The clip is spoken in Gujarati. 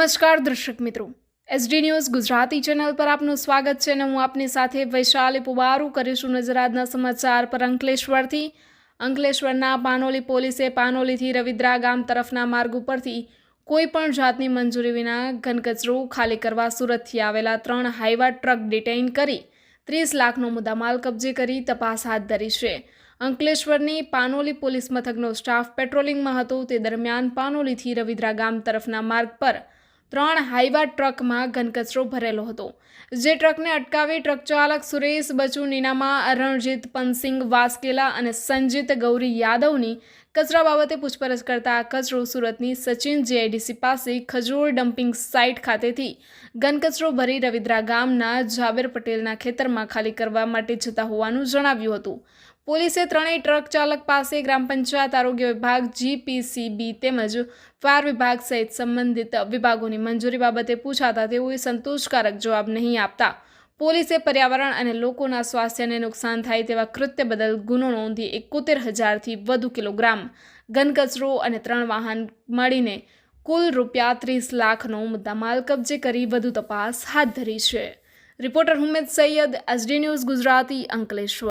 નમસ્કાર દર્શક મિત્રો. એસડી ન્યૂઝ ગુજરાતી ચેનલ પર આપનું સ્વાગત છે અને હું આપની સાથે વૈશાલી પુબારું કરીશું નજર આજના સમાચાર પર અંકલેશ્વરથી. અંકલેશ્વરના પાનોલી પોલીસે પાનોલીથી રવિદ્રા ગામ તરફના માર્ગ ઉપરથી કોઈ પણ જાતની મંજૂરી વિના ઘનકચરો ખાલી કરવા સુરતથી આવેલા ત્રણ હાઈવા ટ્રક ડિટેઇન કરી ત્રીસ લાખનો મુદ્દામાલ કબજે કરી તપાસ હાથ ધરી છે. અંકલેશ્વરની પાનોલી પોલીસ મથકનો સ્ટાફ પેટ્રોલિંગમાં હતો તે દરમિયાન પાનોલીથી રવિદ્રા ગામ તરફના માર્ગ પર ત્રણ હાઈવા ટ્રકમાં ઘનકચરો ભરેલો હતો, જે ટ્રકને અટકાવી ટ્રક ચાલક સુરેશ બચુ, નીનામા, રણજીત પનસિંગ વાસ્કેલા અને સંજીત ગૌરી યાદવની કચરા બાબતે પૂછપરછ કરતા આ કચરો સુરતની સચિન જીઆઈડીસી પાસે ખજૂર ડમ્પિંગ સાઇટ ખાતેથી ઘનકચરો ભરી રવિદ્રા ગામના જાબેર પટેલના ખેતરમાં ખાલી કરવા માટે જતા હોવાનું જણાવ્યું હતું. પોલીસે ત્રણેય ટ્રક ચાલક પાસે ગ્રામ પંચાયત આરોગ્ય વિભાગ જીપીસીબી તેમજ ફાયર વિભાગ સહિત સંબંધિત વિભાગોની મંજૂરી બાબતે પૂછાતા તેઓએ સંતોષકારક જવાબ નહીં આપતા. પોલીસે પર્યાવરણ અને લોકોના સ્વાસ્થ્યને નુકસાન થાય તેવા કૃત્ય બદલ ગુનો નોંધી એકોતેર હજારથી વધુ કિલોગ્રામ ઘનકચરો અને ત્રણ વાહન મળીને કુલ રૂપિયા ત્રીસ લાખનો મુદ્દામાલ કબજે કરી વધુ તપાસ હાથ ધરી છે. Reporter Humed Sayyed, SD news Gujarati Ankleshwar.